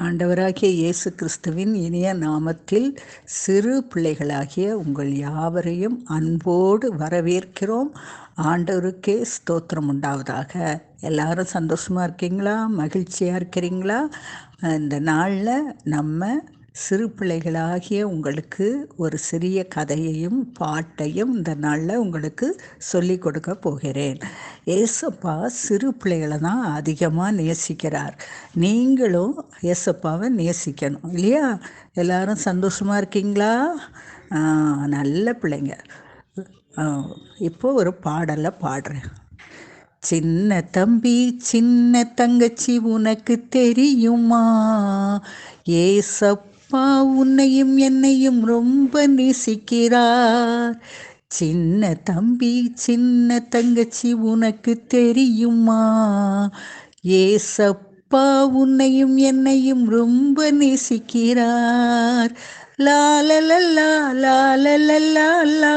ஆண்டவராகிய இயேசு கிறிஸ்துவின் இனிய நாமத்தில் சிறு பிள்ளைகளாகிய உங்கள் யாவரையும் அன்போடு வரவேற்கிறோம். ஆண்டவருக்கே ஸ்தோத்திரம் உண்டாவதாக. எல்லாரும் சந்தோஷமாக இருக்கீங்களா? மகிழ்ச்சியாக இருக்கிறீங்களா? இந்த நாளில் நம்ம சிறு பிள்ளைகளாகிய உங்களுக்கு ஒரு சிறிய கதையையும் பாட்டையும் இந்த நாளில் உங்களுக்கு சொல்லி கொடுக்க போகிறேன். ஏசப்பா சிறு பிள்ளைகளை தான் அதிகமாக நேசிக்கிறார். நீங்களும் ஏசப்பாவை நேசிக்கணும். இல்லையா? எல்லாரும் சந்தோஷமாக இருக்கீங்களா? நல்ல பிள்ளைங்க. இப்போ ஒரு பாடலை பாடுறேன். சின்ன தம்பி சின்ன தங்கச்சி உனக்கு தெரியுமா? ஏசப் அப்பா உன்னையும் என்னையும் ரொம்ப நேசிக்கிறார். சின்ன தம்பி சின்ன தங்கச்சி உனக்கு தெரியுமா? ஏசப்பா உன்னையும் என்னையும் ரொம்ப நேசிக்கிறார். லாலலல்லா லாலலல்லா லா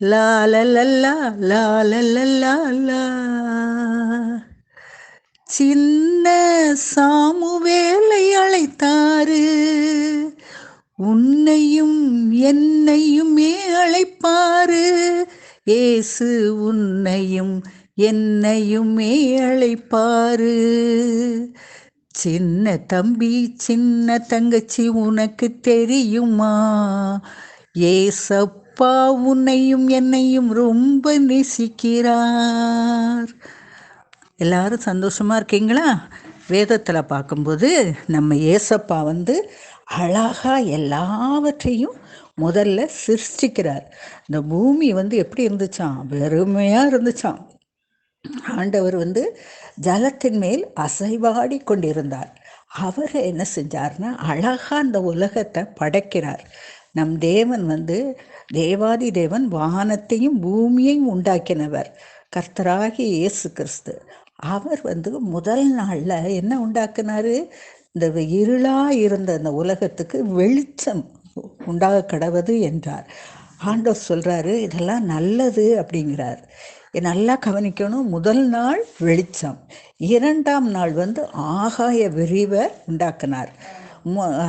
லாலலல்லா லாலலல்லா லா. சின்ன சாமுவேலை அழைத்தாரு. உன்னையும் என்னையுமே அழைப்பாரு. ஏசு உன்னையும் என்னையுமே அழைப்பாரு. சின்ன தம்பி சின்ன தங்கச்சி உனக்கு தெரியுமா? ஏசப்பா உன்னையும் என்னையும் ரொம்ப நேசிக்கிறார். எல்லாரும் சந்தோஷமாக இருக்கீங்களா? வேதத்தில் பார்க்கும்போது நம்ம ஏசப்பா வந்து அழகாக எல்லாவற்றையும் முதல்ல சிருஷ்டிக்கிறார். இந்த பூமி வந்து எப்படி இருந்துச்சான் வெறுமையாக இருந்துச்சான் ஆண்டவர் வந்து ஜலத்தின் மேல் அசைவாடி கொண்டிருந்தார். அவர் என்ன செஞ்சார்னா அழகாக அந்த உலகத்தை படைக்கிறார். நம் தேவன் வந்து தேவாதி தேவன் வானத்தையும் பூமியையும் உண்டாக்கினவர். கர்த்தராகி இயேசு கிறிஸ்து. அவர் வந்து முதல் நாளில் என்ன உண்டாக்குனாரு? இந்த இருளாக இருந்த அந்த உலகத்துக்கு வெளிச்சம் உண்டாக கடவுது என்றார். ஆண்டவர் சொல்கிறாரு இதெல்லாம் நல்லது அப்படிங்கிறார். நல்லா கவனிக்கணும் முதல் நாள் வெளிச்சம். இரண்டாம் நாள் வந்து ஆகாய விரிவை உண்டாக்குனார்.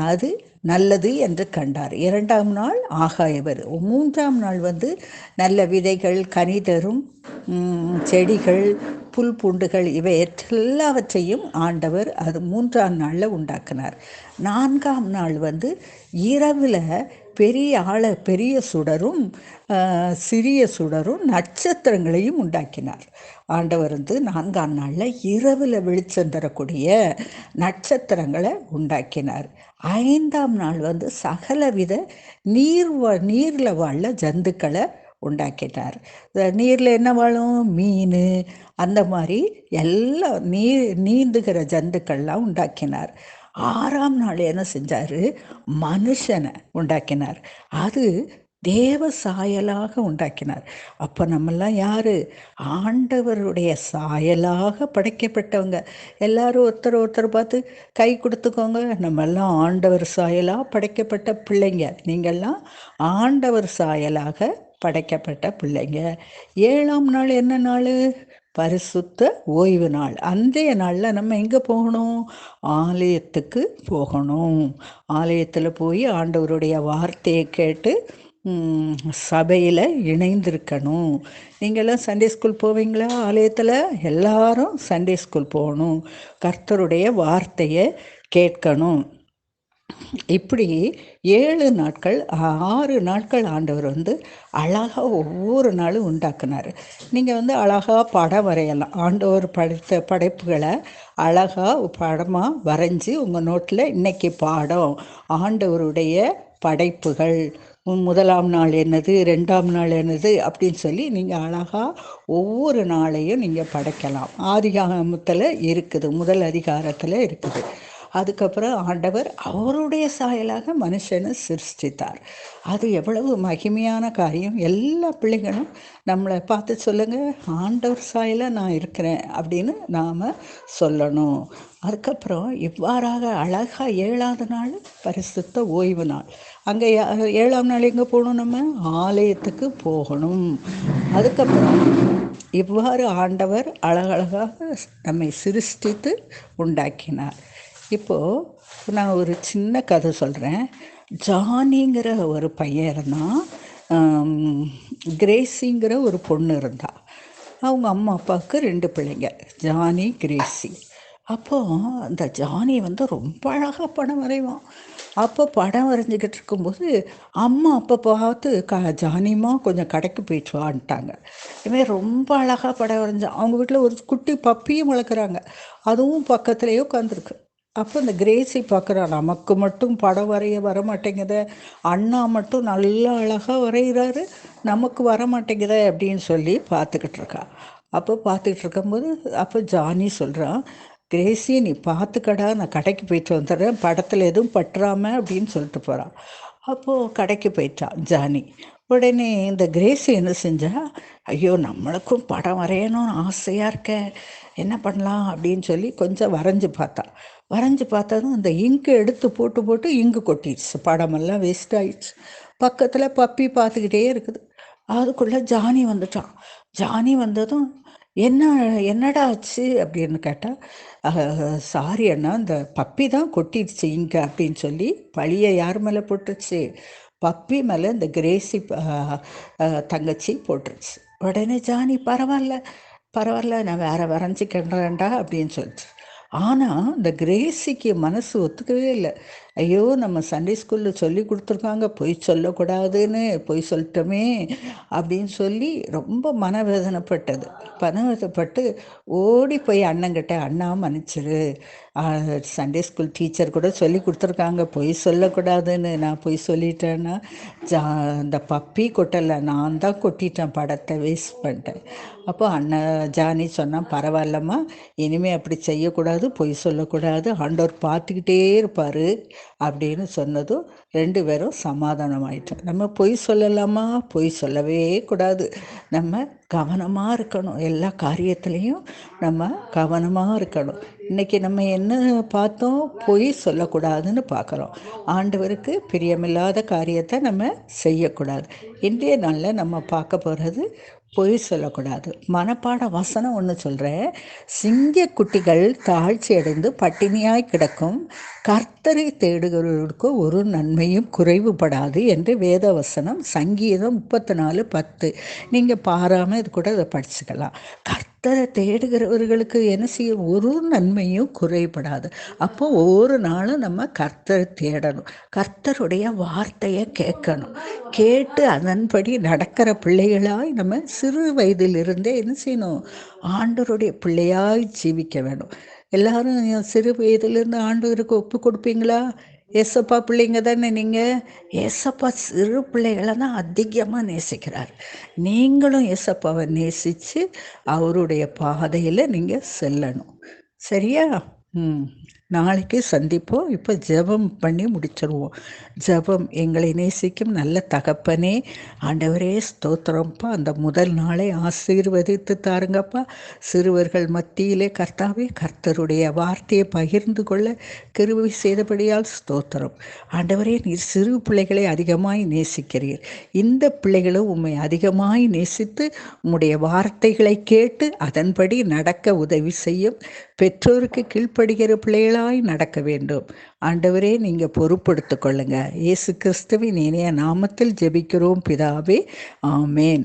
அது நல்லது என்று கண்டார். இரண்டாம் நாள் ஆகாயவர். மூன்றாம் நாள் வந்து நல்ல விதைகள் கனிதரும் செடிகள் புல் பூண்டுகள் இவை எல்லாவற்றையும் ஆண்டவர் அது மூன்றாம் நாளில் உண்டாக்கினார். நான்காம் நாள் வந்து இரவில் பெரிய ஆழ பெரிய சுடரும் சிறிய சுடரும் நட்சத்திரங்களையும் உண்டாக்கினார். ஆண்டவர் வந்து நான்காம் நாளில் இரவில் வெளிச்சம் தரக்கூடிய நட்சத்திரங்களை உண்டாக்கினார். ஐந்தாம் நாள் வந்து சகலவித நீர் நீரில் வாழ ஜந்துக்களை உண்டாக்கிட்டார் நீரில் என்ன வாழும்? மீன் அந்த மாதிரி எல்லா நீர் நீந்துகிற ஜந்துக்கள்லாம் உண்டாக்கினார். ஆறாம் நாள் என்ன செஞ்சார்? மனுஷனை உண்டாக்கினார். அது தேவ சாயலாக உண்டாக்கினார். அப்போ நம்மெல்லாம் யார்? ஆண்டவருடைய சாயலாக படைக்கப்பட்டவங்க. எல்லாரும் ஒருத்தர் ஒருத்தர் பார்த்து கை கொடுத்துக்கோங்க. நம்மெல்லாம் ஆண்டவர் சாயலாக படைக்கப்பட்ட பிள்ளைங்க. நீங்கள்லாம் ஆண்டவர் சாயலாக படைக்கப்பட்ட பிள்ளைங்க. ஏழாம் நாள் என்ன நாள்? பரிசுத்த ஓய்வு நாள். அந்தைய நாளில் நம்ம எங்கே போகணும்? ஆலயத்துக்கு போகணும். ஆலயத்தில் போய் ஆண்டவருடைய வார்த்தையை கேட்டு சபையில் இணைந்திருக்கணும். நீங்களாம் சண்டே ஸ்கூல் போவீங்களா ஆலயத்தில்? எல்லாரும் சண்டே ஸ்கூல் போகணும். கர்த்தருடைய வார்த்தையை கேட்கணும். இப்படி ஏழு நாட்கள் ஆறு நாட்கள் ஆண்டவர் வந்து அழகாக ஒவ்வொரு நாளும் உண்டாக்குனார். நீங்கள் வந்து அழகாக படம் வரையலாம். ஆண்டவர் படைத்த படைப்புகளை அழகாக படமாக வரைஞ்சி உங்கள் நோட்டில் இன்றைக்கி பாடம். ஆண்டவருடைய படைப்புகள். முதலாம் நாள் என்னது ரெண்டாம் நாள் என்னது அப்படின்னு சொல்லி நீங்கள் அழகாக ஒவ்வொரு நாளையும் நீங்கள் படைக்கலாம். ஆதிகாமத்தில் இருக்குது முதல் அதிகாரத்தில் இருக்குது. அதுக்கப்புறம் ஆண்டவர் அவருடைய சாயலாக மனுஷனை சிருஷ்டித்தார். அது எவ்வளவு மகிமையான காரியம். எல்லா பிள்ளைங்களும் நம்மளை பார்த்து சொல்லுங்கள் ஆண்டவர் சாயலாக நான் இருக்கிறேன் அப்படின்னு நாம் சொல்லணும். அதுக்கப்புறம் இவ்வாறாக அழகாக ஏழாவது நாள் பரிசுத்த ஓய்வு நாள். அங்கே ஏழாம் நாள் எங்கே போகணும் நம்ம? ஆலயத்துக்கு போகணும். அதுக்கப்புறம் இவ்வாறு ஆண்டவர் அழகழகாக நம்மை சிருஷ்டித்து உண்டாக்கினார். இப்போது நான் ஒரு சின்ன கதை சொல்கிறேன் ஜானிங்கிற ஒரு பையன் இருந்தான். கிரேசிங்கிற ஒரு பொண்ணு இருந்தா. அவங்க அம்மா அப்பாவுக்கு ரெண்டு பிள்ளைங்க ஜானி கிரேசி. அப்போ அந்த ஜானி வந்து ரொம்ப அழகாக படம் வரைவான். அப்போ படம் வரைஞ்சிக்கிட்டு இருக்கும்போது அம்மா அப்போ பார்த்து க ஜானியமாக கொஞ்சம் கடைக்கு போயிட்டு வான்ட்டாங்க. இதுமாதிரி ரொம்ப அழகாக படம் வரைஞ்சான். அவங்க வீட்டில் ஒரு குட்டி பப்பியும் வளர்க்குறாங்க. அதுவும் பக்கத்துலேயே உட்காந்துருக்கு அப்போ இந்த கிரேசி பார்க்குறான் நமக்கு மட்டும் படம் வரைய வரமாட்டேங்குத அண்ணா மட்டும் நல்லா அழகாக வரைகிறாரு நமக்கு வரமாட்டேங்குத அப்படின்னு சொல்லி பார்த்துக்கிட்டு இருக்கா. அப்போ பார்த்துக்கிட்டு இருக்கும்போது அப்போ ஜானி சொல்கிறான் கிரேசி நீ பார்த்துக்கடா நான் கடைக்கு போயிட்டு வந்துடுறேன் படத்தில் எதுவும் பற்றாம அப்படின்னு சொல்லிட்டு போகிறான் அப்போது கடைக்கு போயிட்டான் ஜானி. உடனே இந்த கிரேசி என்ன செஞ்சா ஐயோ நம்மளுக்கும் படம் வரையணும்னு ஆசையாக இருக்க. என்ன பண்ணலாம்? அப்படின்னு சொல்லி கொஞ்சம் வரைஞ்சி பார்த்தா. வரைஞ்சி பார்த்ததும் அந்த இங்கு எடுத்து போட்டு போட்டு இங்கு கொட்டிடுச்சு. படமெல்லாம் வேஸ்ட் ஆயிடுச்சு. பக்கத்தில் பப்பி பார்த்துக்கிட்டே இருக்குது. அதுக்குள்ளே ஜானி வந்துட்டான். ஜானி வந்ததும் என்ன என்னடா ஆச்சு? அப்படின்னு கேட்டால் சாரி அண்ணா இந்த பப்பி தான் கொட்டிடுச்சு இங்கே அப்படின்னு சொல்லி பழியை யார் மேலே போட்டுருச்சு பப்பி மேலே இந்த கிரேசி தங்கச்சி போட்டுருச்சு. உடனே ஜானி பரவாயில்ல பரவாயில்ல நான் வேற வரைஞ்சிக்கின்றேன்டா அப்படின்னு சொல்லிச்சு ஆனால் இந்த கிரேசிக்கு மனசு ஒத்துக்கவே இல்லை. ஐயோ நம்ம சண்டே ஸ்கூலில் சொல்லி கொடுத்துருக்காங்க. பொய் சொல்லக்கூடாதுன்னு பொய் சொல்லிட்டோமே அப்படின்னு சொல்லி ரொம்ப மனவேதனைப்பட்டது. மனவேதனைப்பட்டு ஓடி போய் அண்ணங்கிட்ட அண்ணா மன்னிச்சிரு. சண்டே ஸ்கூல் டீச்சர் கூட சொல்லி கொடுத்துருக்காங்க. பொய் சொல்லக்கூடாதுன்னு நான் பொய் சொல்லிட்டேன்னா ஜா அந்த பப்பி கொட்டலை நான் தான் கொட்டிட்டேன். படத்தை வேஸ்ட் பண்ணிட்டேன். அப்போ அண்ணன் ஜானி சொன்னால் பரவாயில்லம்மா. இனிமேல் அப்படி செய்யக்கூடாது பொய் சொல்லக்கூடாது. ஆண்டவர் பார்த்துக்கிட்டே இருப்பார். அப்படின்னு சொன்னதும் ரெண்டு பேரும் சமாதானம் ஆயிட்டோம் நம்ம பொய் சொல்லலாமா? பொய் சொல்லவே கூடாது. நம்ம கவனமாக இருக்கணும். எல்லா காரியத்துலேயும் நம்ம கவனமாக இருக்கணும். இன்றைக்கி நம்ம என்ன பார்த்தோம்? பொய் சொல்லக்கூடாதுன்னு பார்க்குறோம். ஆண்டவருக்கு பிரியமில்லாத காரியத்தை நம்ம செய்யக்கூடாது. இன்றைய நாளில் நம்ம பார்க்க போகிறது பொய் சொல்லக்கூடாது. மனப்பாட வசனம் ஒன்று சொல்கிறேன் சிங்க குட்டிகள் தாழ்ச்சி அடைந்து பட்டினியாய் கிடக்கும். கர்த்தரை தேடுகிறவர்களுக்கு ஒரு நன்மையும் குறைவுபடாது என்று வேத வசனம் சங்கீதம் முப்பத்தி நாலு பத்து. நீங்கள் பாராமல் இது கூட அதை படிச்சுக்கலாம். கர்த்தரை தேடுகிறவர்களுக்கு என்ன செய்யும்? ஒரு நன்மையும் குறைபடாது. அப்போ ஒவ்வொரு நாளும் நம்ம கர்த்தரை தேடணும். கர்த்தருடைய வார்த்தையை கேட்கணும். கேட்டு அதன்படி நடக்கிற பிள்ளைகளாய் நம்ம சிறு வயதிலிருந்தே என்ன செய்யணும்? ஆண்டவருடைய பிள்ளையாய் ஜீவிக்க வேணும் எல்லாரும் சிறு வயதிலிருந்து ஆண்டவருக்கு ஒப்பு கொடுப்பீங்களா? ஏசப்பா பிள்ளைங்க தானே நீங்கள் ஏசப்பா சிறு பிள்ளைகளை தான் அதிகமாக நேசிக்கிறார். நீங்களும் ஏசப்பாவை நேசித்து அவருடைய பாதையில் நீங்கள் செல்லணும். சரியா? ம். நாளைக்கு சந்திப்போம். இப்போ ஜெபம் பண்ணி முடிச்சிருவோம். ஜெபம் எங்களை நேசிக்கும் நல்ல தகப்பனே. ஆண்டவரே ஸ்தோத்திரம்ப்பா. அந்த முதல் நாளை ஆசீர்வதித்து தாருங்கப்பா. சிறுவர்கள் மத்தியிலே கர்த்தாவே கர்த்தருடைய வார்த்தையை பகிர்ந்து கொள்ள கிருவி செய்தபடியால் ஸ்தோத்திரம். ஆண்டவரே நீர் சிறு பிள்ளைகளை அதிகமாய் நேசிக்கிறீர். இந்த பிள்ளைகளும் உண்மை அதிகமாய் நேசித்து உம்முடைய வார்த்தைகளை கேட்டு அதன்படி நடக்க உதவி செய்யும். பெற்றோருக்கு கீழ்ப்படுகிற பிள்ளைகளாய் நடக்க வேண்டும். ஆண்டவரே நீங்கள் பொறுப்படுத்து கொள்ளுங்க. இயேசு கிறிஸ்துவின் இணைய நாமத்தில் ஜெபிக்கிறோம் பிதாவே. ஆமேன்.